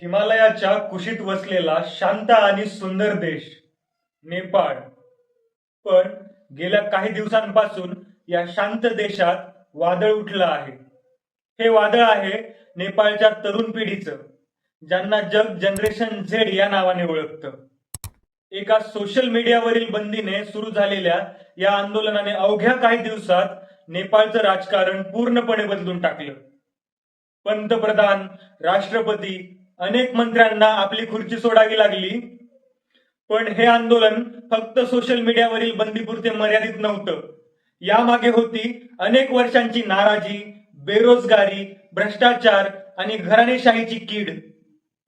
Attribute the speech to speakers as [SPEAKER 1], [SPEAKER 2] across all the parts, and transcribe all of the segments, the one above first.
[SPEAKER 1] हिमालयाच्या कुशीत वसलेला शांत आणि सुंदर देश नेपाळ. पण गेल्या काही दिवसांपासून या शांत देशात वादळ उठलं आहे. हे वादळ आहे नेपाळच्या तरुण पिढीचं ज्यांना जग जनरेशन झेड या नावाने ओळखतं. एका सोशल मीडियावरील बंदीने सुरू झालेल्या या आंदोलनाने अवघ्या काही दिवसात नेपाळचं राजकारण पूर्णपणे बदलून टाकलं. पंतप्रधान राष्ट्रपती अनेक मंत्र्यांना आपली खुर्ची सोडावी लागली. पण हे आंदोलन फक्त सोशल मीडियावरील बंदीपुरते मर्यादित नव्हतं. यामागे होती अनेक वर्षांची नाराजी बेरोजगारी भ्रष्टाचार आणि घराणेशाहीची कीड.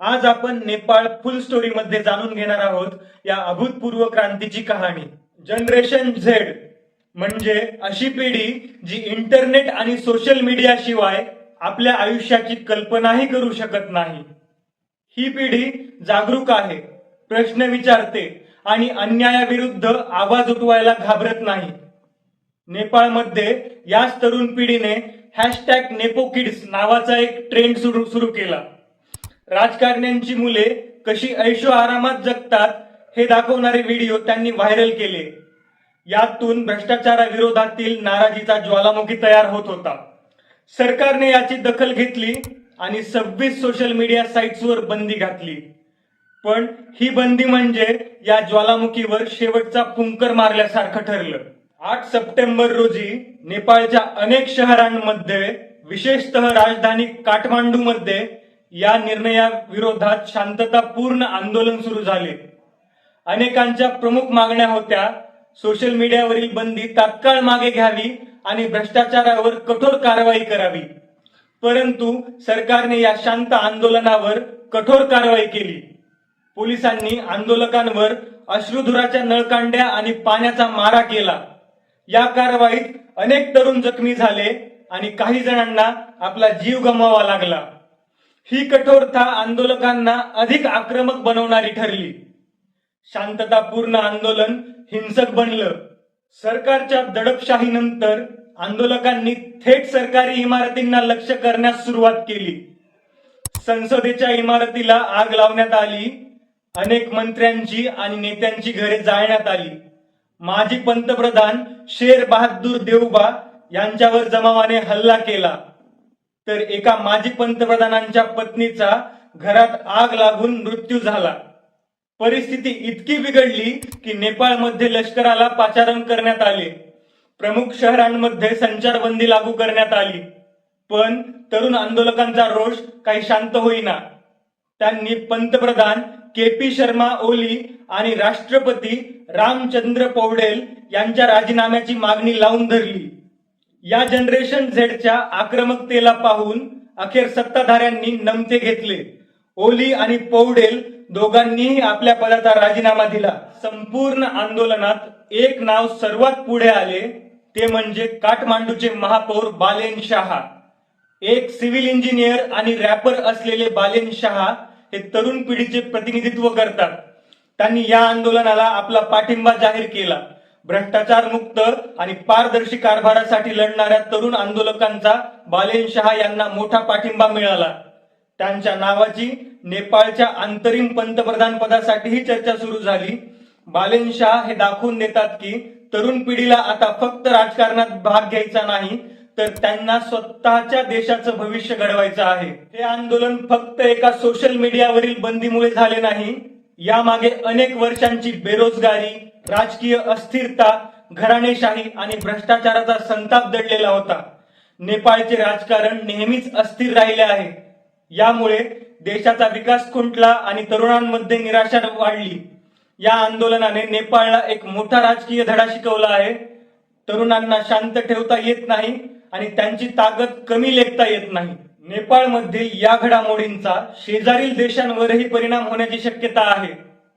[SPEAKER 1] आज आपण नेपाळ फुल स्टोरी मध्ये जाणून घेणार आहोत या अभूतपूर्व क्रांतीची कहाणी. जनरेशन झेड म्हणजे अशी पिढी जी इंटरनेट आणि सोशल मीडिया शिवाय आपल्या आयुष्याची कल्पनाही करू शकत नाही. ही पिढी जागरूक आहे प्रश्न विचारते आणि अन्यायाविरुद्ध आवाज उठवायला घाबरत नाही. नेपाळमध्ये याच तरुण पिढीने हॅशटॅग नेपो किड्स नावाचा एक ट्रेंड सुरू सुरू केला. राजकारण्यांची मुले कशी ऐशो आरामात जगतात हे दाखवणारे व्हिडिओ त्यांनी व्हायरल केले. यातून भ्रष्टाचाराविरोधातील नाराजीचा ज्वालामुखी तयार होत होता. सरकारने याची दखल घेतली आणि सव्वीस सोशल मीडिया साईट्सवर बंदी घातली. पण ही बंदी म्हणजे या ज्वालामुखीवर शेवटचा फुंकर मारल्यासारखं ठरलं. आठ सप्टेंबर रोजी नेपाळच्या अनेक शहरांमध्ये विशेषतः राजधानी काठमांडूमध्ये या निर्णयाविरोधात शांततापूर्ण आंदोलन सुरू झाले. अनेकांच्या प्रमुख मागण्या होत्या. सोशल मीडियावरील बंदी तात्काळ मागे घ्यावी आणि भ्रष्टाचारावर कठोर कारवाई करावी. परंतु सरकारने या शांत आंदोलनावर कठोर कारवाई केली. पोलिसांनी आंदोलकांवर अश्रुधुराच्या नळकांड्या आणि पाण्याचा मारा केला. या कारवाईत अनेक तरुण जखमी झाले आणि काही जणांना आपला जीव गमवावा लागला. ही कठोरता आंदोलकांना अधिक आक्रमक बनवणारी ठरली. शांततापूर्ण आंदोलन हिंसक बनलं. सरकारच्या दडपशाहीनंतर आंदोलकांनी थेट सरकारी इमारतींना लक्ष करण्यास सुरुवात केली. संसदेच्या इमारतीला आग लावण्यात आली. अनेक मंत्र्यांची आणि नेत्यांची घरे जाळण्यात आली. माजी पंतप्रधान शेर बहादूर देवबा यांच्यावर जमावाने हल्ला केला. तर एका माजी पंतप्रधानांच्या पत्नीचा घरात आग लागून मृत्यू झाला. परिस्थिती इतकी बिघडली की नेपाळमध्ये लष्कराला पाचारण करण्यात आले. प्रमुख शहरांमध्ये संचारबंदी लागू करण्यात आली. पण तरुण आंदोलकांचा रोष काही शांत होईना. त्यांनी पंतप्रधान के पी शर्मा ओली आणि राष्ट्रपती रामचंद्र पौडेल यांच्या राजीनाम्याची मागणी लावून धरली. या जनरेशन झेडच्या आक्रमकतेला पाहून अखेर सत्ताधाऱ्यांनी नमते घेतले. ओली आणि पौडेल दोघांनीही आपल्या पदाचा राजीनामा दिला. संपूर्ण आंदोलनात एक नाव सर्वात पुढे आले ते म्हणजे काठमांडूचे महापौर बालेन शहा. एक सिव्हिल इंजिनियर आणि रॅपर असलेले बालेन शहा हे तरुण पिढीचे प्रतिनिधित्व करतात. त्यांनी या आंदोलनाला आपला पाठिंबा जाहीर केला. भ्रष्टाचार मुक्त आणि पारदर्शी कारभारासाठी लढणाऱ्या तरुण आंदोलकांचा बालेन शहा यांना मोठा पाठिंबा मिळाला. त्यांच्या नावाची नेपाळच्या अंतरिम पंतप्रधान पदासाठीही चर्चा सुरू झाली. बालेन शहा हे दाखवून देतात की तरुण पिढीला आता फक्त राजकारणात भाग घ्यायचा नाही तर त्यांना स्वतःच्या देशाचं भविष्य घडवायचं आहे. हे आंदोलन फक्त एका सोशल मीडियावरील बंदीमुळे झाले नाही यामागे अनेक वर्षांची बेरोजगारी राजकीय अस्थिरता घराणेशाही आणि भ्रष्टाचाराचा संताप दडलेला होता. नेपाळचे राजकारण नेहमीच अस्थिर राहिले आहे. यामुळे देशाचा विकास खुंटला आणि तरुणांमध्ये निराशा वाढली. या आंदोलनाने नेपाळला एक मोठा राजकीय धडा शिकवला आहे. तरुणांना शांत ठेवता येत नाही आणि त्यांची ताकद कमी लेखता येत नाही. नेपाळमधील या घडामोडींचा शेजारील देशांवरही परिणाम होण्याची शक्यता आहे.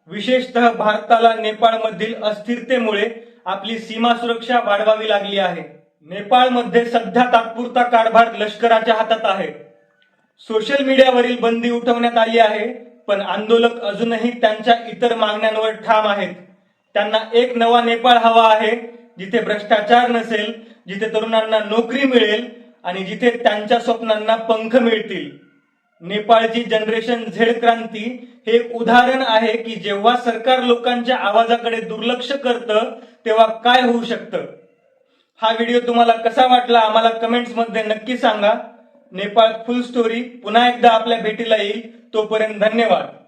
[SPEAKER 1] विशेषतः भारताला नेपाळमधील अस्थिरतेमुळे आपली सीमा सुरक्षा वाढवावी लागली आहे. नेपाळमध्ये सध्या तात्पुरता कारभार लष्कराच्या हातात आहे. सोशल मीडियावरील बंदी उठवण्यात आली आहे. पण आंदोलक अजूनही त्यांच्या इतर मागण्यांवर ठाम आहेत. त्यांना एक नवा नेपाळ हवा आहे जिथे भ्रष्टाचार नसेल जिथे तरुणांना नोकरी मिळेल आणि जिथे त्यांच्या स्वप्नांना पंख मिळतील. नेपाळची जनरेशन झेड क्रांती हे एक उदाहरण आहे की जेव्हा सरकार लोकांच्या आवाजाकडे दुर्लक्ष करतं तेव्हा काय होऊ शकतं? हा व्हिडिओ तुम्हाला कसा वाटला आम्हाला कमेंट्समध्ये नक्की सांगा. नेपाळ फुल स्टोरी पुन्हा एकदा आपल्या भेटीला येईल. तोपर्यंत धन्यवाद.